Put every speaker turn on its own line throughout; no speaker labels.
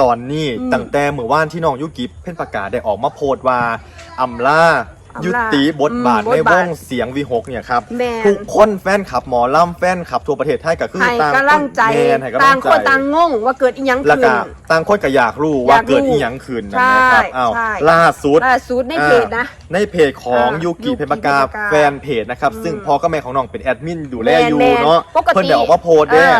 ตอนนี้
อืม
ตั้งแต่เมื่อวานที่น้องยุกิเพ่นประกาศได้ออกมาโพสต์ว่าอำลา
อำลา
ยุติบทบาท
อืม
ใน
บท
ว
บาท
งเสียงวีหกเนี่ยครับ
แม่น
ทุกคนแฟนขับหมอลำแฟนขับทั่วประเทศไทยก็คือ
ให้
ต่าง
กำลังใจ
แม่นให้กำลั
ต่างง
ใจ
คนต่างงงว่าเกิดอีหยัง
แล้ว
ขึ้
ก็
น
ต่างคนก็อยากรู้
อ
ว่ายา
กรู้
เกิดอีหยังขึ้นนะ
ใช่
ครับอ้าว
ใช่
ล่าสุด
ล่าสุดในเพจนะ
ในเพจของ
อ่า
ยูกิ
ยูกิ
เพชรปากกา
เพชรปากกา
แฟนเพจนะครับซึ่ง
อืม
พ่อกับแม่ของน้องเป็นแอดมินดูแล
แม่น
อยู่
แม่น
เนาะ
ปกติ
เพิ่นได้ออกมาโพสต์
เอ
เด้
อ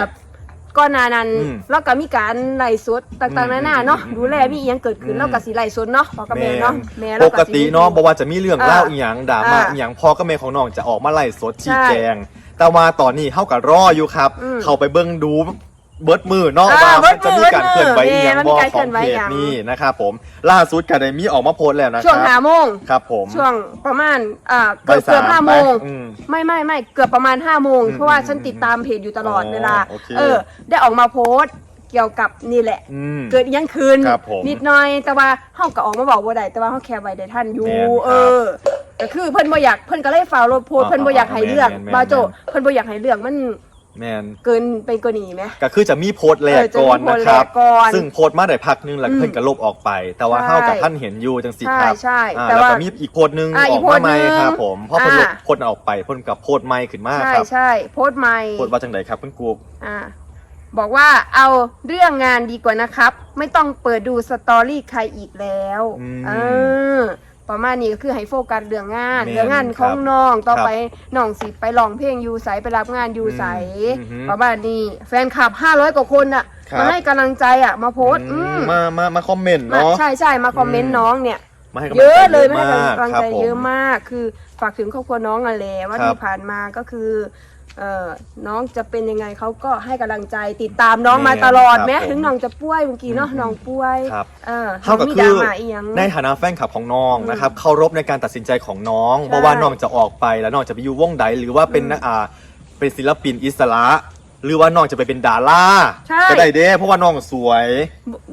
ก่อนหน้านั้น
อืม
เราก็มีการไล่สดต่างๆ
อืม
นานาเนาะ
อืม
ดูแลมีอีหยังเกิดขึ้น
อืม
เราก็สิไล่สดเนาะพ่อกับแม่
แม่
เนาะแม่
ป
เรา
กติเนาะ
สิ
บอกว่าจะมีเรื่องเล่า
อ่า
อีหยังด่ามา
อ่า
อีหยังพ่อกับแม่ของน้องจะออกมาไล่สดชี้
ใช่
แจง แต่ว่าตอนนี้เฮากับรออยู่ครับ
อืม
เข้าไปเบิ่งดู เบิดมือเนาะ
อ่า
ว่า
เบิ
มัน
ดมื
จะ
อ
มีการเคลื่อนไหวอีหยัง
แม่มัน
บ
มี
อ
การ
ข
เคลื่
อง
อนไหว
เพจ
หยัง
นี่นะครับผมล่าสุดก็ได้มีออกมาโพสต์แล้วนะค
ช่วง
รั
หาโมง
ครับผม
ช่วงประมาณอ่าเกือบ
บ่ายสาม
เกือบห้าโมง
ไปอืม
ไม่ไม่ไม่เกือบประมาณ5้าโมง
อืม
เพราะว่า
อืม
ฉันติดตามเพจอยู่ตลอด
อ๋อ
เวลา
โอเค
เออ ได้ออกมาโพสต์เกี่ยวกับนี่แหละ
อืม
เกิดอิหยังคืน
ครับผม
นิดหน่อยแต่ว่าเฮาก็ออกมาบอกว่าได้แต่ว่าเฮาแค่ไว้ได้ท่านอยู่
แม่นครับ
เออก็คือเพิ่นบ่อยากเพิ่นก็เลยฟาวโลโพสต์
อ่า
เพิ่นบ่อยากให้เรื่อง
แม่นแม่น
บาโจ
แม่น
เพิ่นบ่อยากให้เรื่องมัน
แมน
เกินไปกว่านี้ไหม
ก็คือจะมีโพสต์แรก
เออจะมี
ก่อนนะครับ
โพสต์แรกก่อน
ซึ่งโพสต์มาได้พักนึงแล้ว
อืม
เพิ่นก็ลบออกไป แต่ว่า
ใช่
เฮากับท่านเห็นอยู่จังสิ
ใช่
ครับ
ใช่
อ่า
แต่
แล้ว
ว่า
ก็มีอีกโพสต์หนึง
อ่า
อ
อี
อกก
โพส
มา
ต์
ใหม่
หนึ่ง
ครับผมเพราะเพิ่นลบ
อ่า
โพสต์ออกไปเพิ่นกับโพสต์ใหม่ขึ้นมา
ใช่
ครับ
ใช่โพสต์ใหม่
โพสต์ว่าจังไดครับคุณกู
อ่าบอกว่าเอาเรื่องงานดีกว่านะครับ ไม่ต้องเปิดดูสตอรี่ใครอีกแล้วเออ ประมาณนี้ก็คือให้โฟกัสเรื่องงานเรื่องงานของน้องต่อไปน้องสิไปร้องเพลงอยู่ใสไปรับงานอยู่ใส
อือฮึ
ประมาณนี้แฟนคลับ 500 กว่าคนอะ
ครับ
มาให้กำลังใจอะมาโพสต์
อื
อื
ม
ม
มามามาคอมเมนต์
มา
เนาะ
ใช่ใช่มาคอมเมน
อื
ต์
ม
น้องเนี่ย
มาให้กำลัง
เย
ใจ
อะเลยไม่
มา
ให้
ก
กำลัง
ครับ
ใจ
ผม
เยอะมากคือฝากถึงครอบครัวน้องนั่นแหละว่า
ครับ
ที่ผ่านมาก็คือเอ่อ น้องจะเป็นยังไงเขาก็ให้กำลังใจติดตามน้องมาตลอด
ครับ
แม้
ผม
ถึงน้องจะป่วยเมื่อกี้เนาะ
อืม
น้องป่วย
ครับ
เออ
เท่ากับ
มี
คื
ดรา
อ
ม่าอีหยัง
ในฐานะแฟนคลับของน้อง
อืม
นะครับเคารพในการตัดสินใจของน้อง
ใช่
เพราะว่าน้องจะออกไปแล้วน้องจะไปอยู่วงใดหรือว่าเป็นนักอ่าเป็นศิลปินอิสระหรือว่าน้องจะไปเป็นดารา
ใช่
ก็ได้เด้ เพราะว่าน้องสวย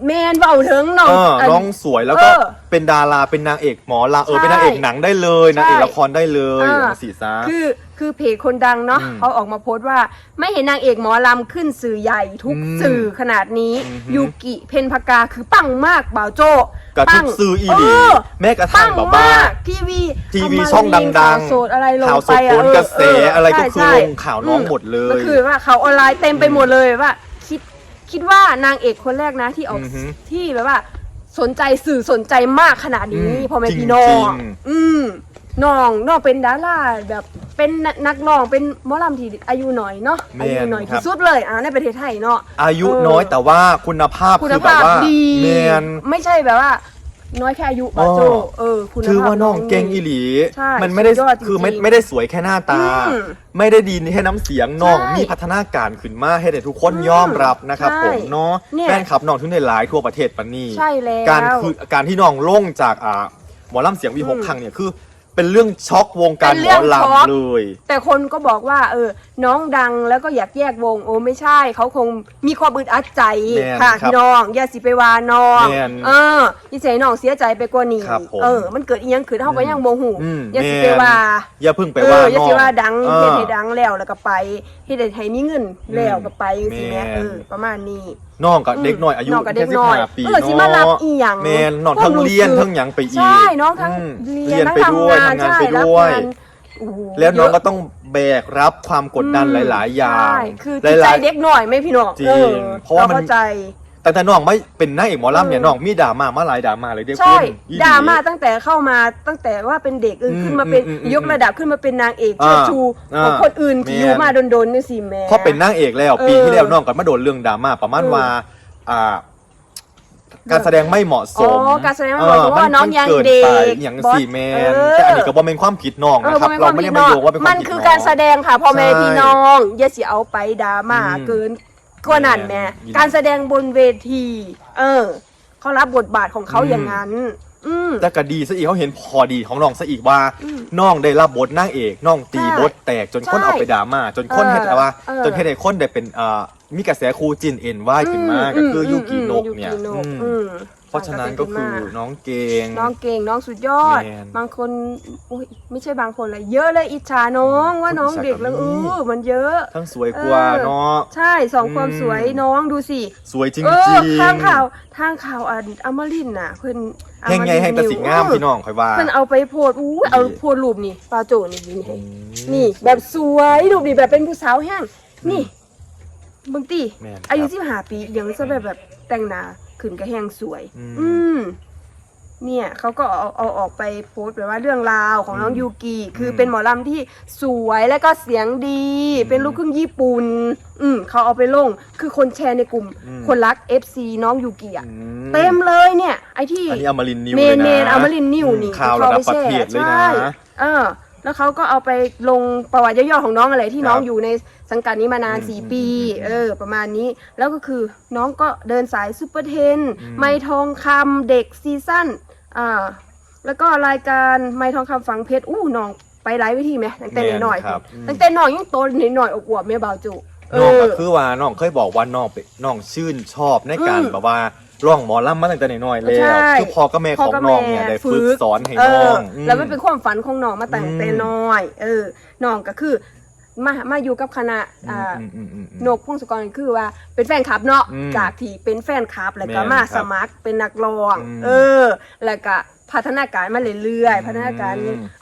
แมนเบาถึงน้อง
เออ
อัน
น้องสวยแล้วก็
เออ
เป็นดาราเป็นนางเอกหมอลำเออ
ใช่
เป็นนางเอกหนังได้เลย
ใช่
นางเอกละครได้เลย
อ่า
อย่างสีซา
คือคือเพจคนดังเนาะ
อืม
เขาออกมาโพสต์ว่า ไม่เห็นนางเอกหมอลำขึ้นสื่อใหญ่ทุก
อืม
สื่อขนาดนี้
อือหือ
ยูกิเพนพกาคือปังมากบ่าวโจ
กับทุ
ปั
ก
ง
สื่ออี
เห
ลีแม้กระทั่
ปั
ง
ง
แบบว่า
มากทีวี
ทีวี
เามา
ช่องดัง
ข่าวโสดอะไรลง
ข่าวส
ไป
ด
อะ
โอนกระแส
เอะ
ไรก็คือ
ใช่
ลงข่าวน้องหมดเลย
ก็คือว่าข่าวออนไลน์เต็มไปหมดเลยว่า คิดคิดว่านางเอกคนแรกนะที่ออก
อือฮึ
ที่แบบว่า สนใจสื่อสนใจมากขนาดนี้
อืม
พ่อแม่
จริง
พี่น้อ
จริ
ง
ง
อืมน้องน้องเป็นดาราแบบ เป็นนักร้องเป็นหมอลำที่อายุหน่อยเนาะ
แม่น
อายุหน่อย
ครั
ที่
บ
สุดเลยอ่าในประเทศไทยเนาะ
อายุ
เออ
น้อยแต่ว่าคุณภาพ
คุณ
คือแบ
ภา
บ
พ
ว่า
ดี
แมน
ไม่ใช่แบบว่า น้อยแค่อายุบาโจ
อ๋อ
เออ คุณภาพ
ถือว่าน้อง
ดี
เก่งอีหลี
ใช่
มันไม่ได้
สุดยอดจริงๆ
คือไม่ไม่ได้สวยแค่หน้าตา
อืม
ไม่ได้ดีแค่น้ำเสียงน้อง
ใช่
มีพัฒนาการขึ้นมาให้แต่ทุกคน
อืม
ยอมรับนะครับ
ใช่
ผมเนาะ
เนี่ย
แฟนคลับน้องทุกในหลายทั่วประเทศปานนี้
ใช่แล้ว
การคือการที่น้องลงจากอ่าหมอลำเสียงวีหก
อืม
ครั้งเนี่ยคือ เป็นเรื่องช็อกวงการ
เป็น
หม
เรื่
อ
องช็อก
ลำเลย
แต่คนก็บอกว่า เออ น้องดังแล้วก็อยากแยกวงโอ้ไม่ใช่ เขาคงมีความอึดอัดใจ
แม่น
ค่ะ
ครับ
พี่น้องอย่าสิไปว่าน้อง
แม่น
เออยิ่เสียน้องเสียใจไปกว่านี้
ครับผม
เออ มันเกิดอีหยังขึ้นเฮาก็ยังโมโห
อืม
อย่าสิ
แม่น
ไปว่า
อย่าเพิ่งไป
เอ
ว่า
ออย่า
น้อง
สิว่าดัง
เอ
เฮ็ด
อ
ให้ดังแล้วแล้วก็ไปเฮ็ดให้มีเงินแล้วก็ไปจังซี่แหม
แม่น
เออประมาณนี้
น้องกับเด็กน้อยอายุ
น้องกับเด็
แค่
ก
สิบ
น้อย
ห้าปี
เออสิมารับอีหยัง
แมนน้องทั้งเรียนทั้งหยังไปอีก
ใช่น้องทั้ง
ม
เรียนทั้ง
ไปด้วย
ทำงาน
ทำงาน
ใช่
ไป
รับ
ด้วย
งานโอ้โห
แล้วน้อง
เยะ
ก็ต้องแบกรับความกดดัน
อืม
หลาย ๆ อย่าง
ใช่คือ
ห
จิตใจ
ลาย
เด็กหน่อยไหม่พี่น้อง
จริง
ออ
เพราะว่ามัน
เข้าใจ
ๆแต่แต่น้องไม่เป็นนางเอกหมอลำเนี่ย
เออ
น้องมีดราม่ามาหลายดราม่าเลยเด้อ
ใช่
คุณอีหลี
ดราม่าตั้งแต่เข้ามาตั้งแต่ว่าเป็นเด็กเออ
อืม
ขึ้นมาเป็น
อืมอืม
ยกระดับขึ้นมาเป็นนางเอก
อ่า
เชิดชู
อ่า
ของคนอื่นที่
แม่น
อยู่มาโดนๆนี่สิแม่
เพราะเป็นนางเอกแล้ว
เออ
ปีที่แล้วน้องก็มาโดนเรื่องดราม่าประมาณ
เออ
ว่าอ่า การแสดงไม่เหมาะส
อ๋อ
ม
การแสดงไม่เหมาะสม
ออ
ว่าน้องยัง
มั
เด็
ไป
ก
อย่าง
บอส
สี่แมน
เออ
แต่อันนี้ก็บ่เป็นความผิดน้อง
เออ
นะครับ
บ่
เรา
แม่
ไม่
น
ได้
คว
มาโยงว่าเป็นความ
มัน
ผิด
คือ
น้อง
การแสดงค่ะพ่อแม่
ใช่
พี่น้องอย่าสิเอาไปดราม่า
อืม
เกิน กว่านั้นแม่
แม่น
การแสดงบนเวที เออ เขารับบทบาทของเขา
อืม
อย่างนั้น อืม
แต่ก็ดีซะอีกเขาเห็นพอดีของน้องซะอีกว่า
อืม
น้องได้รับบทนางเอกน้องตี
ใช่
บทแตกจนคน
ใช่
เอาไปด่ามาจนคน
เออ
เฮ็ดอะไรว่า
เออ
จนเฮ็ดให้คนได้เป็นอ่ามีกระแสคู่จินเอ็นว่ายขึ้นมาก็คือยูกิโนะเนี่ย
ยูกิโนะ
อืม
อืม
เพ ราะฉะนั้นก็คือน้องเกง
น้องเก่งน้องสุดยอด
แมน
บางคนอุ้ยไม่ใช่บางคนเลยเยอะเลยอิจฉาน้องว่าน้องเด็กแล้ว
อิจฉากับ
เอ
นี่
อมันเยอะ
ทั้งสวยกว่า
เออ
เนาะ
ใช่สองความ
อืม
สวยน้องดูสิ
สวยจริง
เอ
จ
อ
ริง
ทางข่าวทางข่าวอันอมรินทร์น่ะเพิ่นอม
แห่งไง
รินทร์
แห่งแต่สิงงาม
เออ
พี่น้องคอยว่า
เพิ่นเอาไปโพสต์อู้ยเอาโพสต์รูปนี่ปลาโจนี่นี่
อืม
นี่แบบสวยรูปนี่แบบเป็นผู้สาวแห้งนี่เบางตี
แม่นครับ
อายุสิบห้าปียังจะแบบแบบแต่งหน้า ขึ้นกระแหงสวย
อืม
อืม เนี่ยเขาก็เอาเอาออกไปโพสต์แบบว่าเรื่องราวของน้อง
อืม
ยูกิคืออ
ม
เป็นหมอลำที่สวยและก็เสียงดี
อืม
เป็นลูกครึ่งญี่ปุ่น อืมเขาเอาไปลง คือคนแชร์ในกลุ่ม
อืม
คนรัก FC น้องยูกิอะ
อื
เต็มเลยเนี่ย ไอที่
อันนี้อมรินทร์นิว
เม
เลย
น
นะ
เมนอมรินทร์นิวนี่
ข่าวระดับประเทศเลยนะ
ใช่เออ แล้วเขาก็เอาไปลงประวัติย่อๆของน้องอะไรที่น้อง
ครับ
อยู่ในสังกัดนี้มานาน
อืม
สี่ปี
อืม
เออ ประมาณนี้ แล้วก็คือน้องก็เดินสายซูเปอร์เทน
อืม
ไมทองคำเด็กซีซั่น อ่า แล้วก็รายการไมทองคำฝังเพชร อู้น้องไปหลายวิธีไหมตั้งแต่หน่อย
แม่นครับอืม
ๆตั้งแต่น้องยังโตหน่อยๆอวบๆแม่บ่าวจุเอ
น้อง
อ
ก็คือว่าน้องเคยบอกว่าน้องเป็นน้องชื่นชอบในการ
อืม
แบบว่า ร้องหมอลำมาตั้งแต่น้อยๆแล้
ใช่
วคือพ่อกับแม่ของน้องเนี่ยได้ฝึกสอนให้
เอ
น้อ
อง
อืม
แล้วมันเป็นความฝันของน้องมาตั้งแต่
อืม
น้อย เออน้องก็คือมามาอยู่กับคณะอ่า
อืมอืมอืมอืม
นกพงศกรคือว่าเป็นแฟนคลับเนาะ
อืม
จากที่เป็นแฟนคลับแล้วก็
แม่น
มา
ครับ
สมัครเป็นนักร้อง
อืม
เออ แล้วก็ พัฒนาการมาเรื่อย
อืม
ๆพัฒนาการ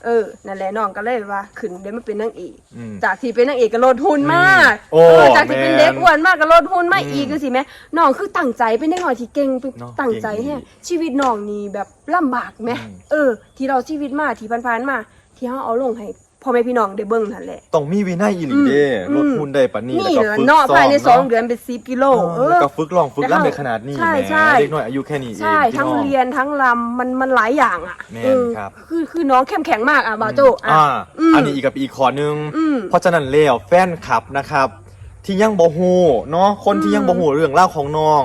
เออนั่นแหละน้องก็เลยว่าขึ้นเดี๋ยวมาเป็นนางเอก
อืม
จากที่เป็นนางเอกก็ลดทุนมาก
โอ้
เออจากที่เป็น
แม่น
เด็กอ้วนมากก็ลดทุนมา
อืม
อีกก็สิแม่น้องคือตั้งใจเป็นเด็กน้อยที่เก่ง
เนาะ
ตั้งใจ
เก่งดี
แฮะชีวิตน้องนี่แบบลำบากไหม
อืม
เออ ที่เราชีวิตมาที่ผ่านๆมาที่เขาเอาลงให้ พ่อแม่พี่น้องได้เบิ่งนั่นแหละ
ต้องมีวินัยอีหลีเด้
อืม
ลดหุ่นได้ปานนี้
นี่
แล้ว
เห
ก็
ลือ
ฝึก
เนาะ
ซ้อม
ภายในสอง
เนาะ
เดือนเป็นสิบกิโล
เออแล้วก็ฝึกร้องฝึก
แล้ว
รำได้ขนาดนี้
ใช่
แหม
ใช่
เด็กน้อยอายุแค่นี้เอง
ใช่
พี่
ทั้ง
น้อ
เรียนทั้งลำมันมันหลายอย่างอะ
แม่น
เออ
ครับ
คือคือน้องเข้มแข็งมากอะบาโจอะ
อ่า
อืม
อันนี้อีกกับอีกขอนึง
อืม
เพราะฉะนั้นแล้วแฟนคลับนะครับ ที่ยังบ่ฮู้เนาะคนที่
อืม
ยังบ่ฮู้เรื่องเล่าวของน้อง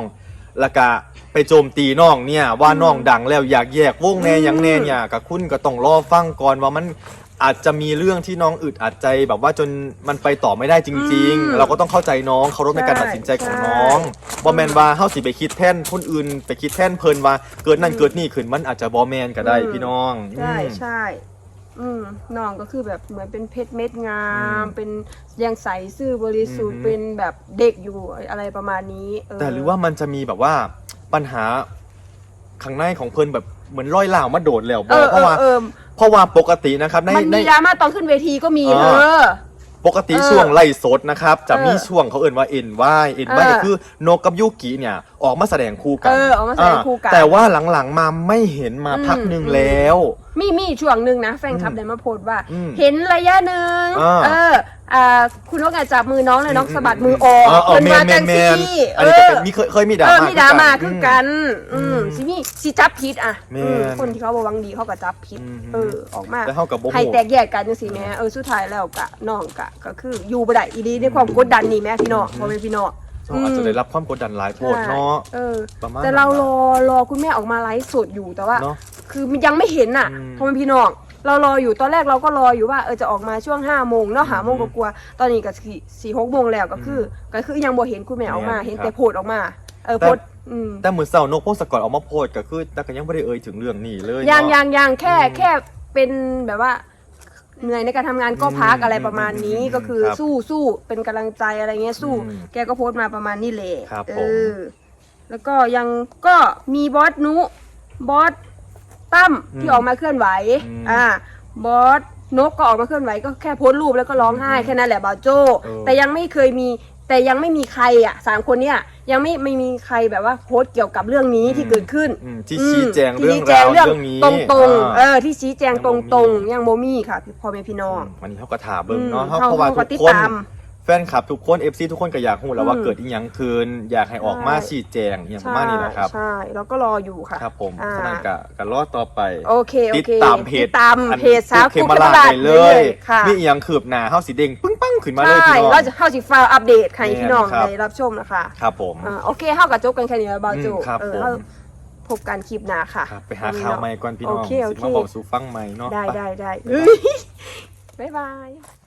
แล้วก็ไปโจมตีน้องเนี่ยว่าน้องดังแล้วอยากแยกวงแน่
อืม
หยังแน่เนี่ยกับคุณก็ต้องรอฟังก่อนว่ามัน อาจจะมีเรื่องที่น้องอึดอัดใจแบบว่าจนมันไปต่อไม่ได้จริง
อืม
ๆเราก็ต้องเข้าใจน้องเคารพในการตัดสินใจของน้องบ่แม่นว่าเฮาสิไปคิดแทนคนอื่น ไปคิดแทนเพิ่นว่าเกิดนั่นเกิดนี่ขึ้นมันอาจจะบ่แม่นก็ได้พี่น้อง
ใช่
อืม
ใช่อืมน้องก็คือแบบเหมือนเป็นเพชรเม็ดงาม
อืม
เป็นยังใสซื่อบริสุทธิ์
อืม
เป็นแบบเด็กอยู่อะไรประมาณนี้เแต่
หรือว่ามันจะมีแบบว่าปัญหาข้างในของเพิ่นแบบ เหมือนร้อยล่าวมาโดดแล้ว
เออ
เพ
เอ
ราะ
อ
ว่า
เออ
เพราะว่าปกตินะครับใน
มัน
ใน
มีดราม่าตอนขึ้นเวทีก็มี
อ่า
เออ
ปกติ
เออ
ช่วงไล่สดนะครับ จะมี
เออ
ช่วงเขาเอ่นว่าเอ็นว่ายเอ็นว่าย
เออ
ก็คือนกกับยูกิเนี่ยออกมาแสดงคู่กั
เออออกมาแสดงคู่กัน
อ่าแต่ว่าหลังๆมาไม่เห็นมา
อืม
พักหนึ่ง
อืม
แล้ว
มีมีช่วงหนึ่งนะแฟนคลับ
อืม
ได้มาโพสต์ว่า
อืม
เห็นระยะหนึ่ง
อ่า
เอออ่าคุณนกอาจจับมือน้องเลยน้อง
อืม
สะบัดมือออก
เออเออ
เพิ่น
แม
ว่าน
แม
จั
น
ง
แมน
ซี่
อัน
เอ
นี้ก็
อ
เป็นมีเคยเคยมีดรา
เออ
ม่า
มีดราม่าคือกัน
อื
อื
ม
มสิมีสิจับผิดอะ
แม่น
อืมคนที่เขาบ่หวังดีเขาก็จับผิด
อืม
เออออกมา
แต่เท่ากับโบ
ให้แตกแยกกันจังซี่แหม่เออสุดท้ายแล้วกะน้องกะก็คืออยู่บ่ได้อีดีในความกดดันนี่แม่พี่น้องพ่อแม่พี่น้อง
อาจจะได้รับความกดดันหลายโพดเนาะ
เออ
ประมาณ
แต่เรา
นั้น
ร
นะ
อรอคุณแม่ออกมาไลฟ์สดอยู่แต่ว่า
เนาะ
คือมันยังไม่เห็นอะ
อืม
พ่อแม่พี่น้องเรารออยู่ตอนแรกเราก็รออยู่ว่าเออจะออกมาช่วงห้าโมงเนาะหาโมง
อืม
ก็กลัวๆตอนนี้ก็สี่สี่หกโมงแล้วก็คือก็คือยังบ่เห็นคุณแม่ออกมา
แม่น
เห็น
ครับ
แต่โพดออกมา เออ
แต่
โพดอืม
แต่เหมือนเสาร์นกพงศกรออกมาโพสต์ก็คือแต่ก็ยังไม่ได้เอ่ยถึงเรื่องนี้เลย
ยัง
เนาะ
ยังยังแค่
อืม
แค่เป็นแบบว่า เหนื่อยในการทำงานก็พัก
อืม
อะไรประมาณนี้
อืม
ก็คือ
ครับ
สู้สู้เป็นกำลังใจอะไรเงี้ยสู้
อืม
แกก็โพสต์มาประมาณนี้แหละ
ครับ
เอ
ผม
อแล้วก็ยังก็มีบอสนุบอสตั้มที่ออกมาเคลื่อนไหว
อืม
อ่าบอสนกก็ออกมาเคลื่อนไหวก็แค่โพสต์รูปแล้วก็ร้องไห้
อืม
แค่นั้นแหละบาโจ
เออ
แต่ยังไม่เคยมีแต่ยังไม่มีใครอะสามคนเนี้ย ยังไม่ไม่มีใครแบบว่าโพสต์เกี่ยวกับเรื่องนี้ที่เกิดขึ้น
อืมที่ชี้แจงเรื่อง
ที่ชี้แจ
รางว
เรื่อง
เรื่องนี้
ตรงตรงๆเอ
อ่า
อที่ชี้แจง
ยัง
ต
บ่
รง
มี
ตรงๆยังโมมี่ค่ะพ่อแม่พี่น้อง
วันนี้เขาก็ถามเบิ่งเนาะ
อืม
เขา
เขา
เพราะว่า
เขาก็
ทุก
ติด
คน
ตาม
แฟนคลับทุกคน FC ทุกคนก็อยากรู้แล้วว่า
อืม
เกิดอีหยังคืน อยากให้ออกมา
ใช่
ชี้แจงอย่างประมาณนี้นะครับ
ใช่แล้วก็รออยู่ค่ะ
ครับผม
อ่า
ฉะนั้นก็ก็รอต่อไป
โอเคโอ
ติด
เค
ตามเพจ
ติดตาม
อัน
เพจสาว
เค
กุ๊ก
มา
เข
ลา
ลา
ไปเลย
ค่ะ
มีอีหยังคืบหน้าเฮาสีเด้งปึ้งปัง ขึ้นมาเลย
ใช่
พี่น้อง
เราจะเข้าสิฟ้าอัปเดตให้พี่น้อง
แม่นครับ
ได้รับชมนะคะ
ครับผม
อ่าโอเคเข้ากับจบกันแค่นี้แล้วบาจู
อืมครับ
เออ
ผม
เราพบกันคลิปหน้าค่ะ
ครับไปหาข่าวใหม่ก่อนพี่น้อง
โอเคโอเค
สิมาบอกสู่ฟังใหม่เนาะ
ได้
ไป
ได้ได้
บ๊ายบาย
บ๊ายบาย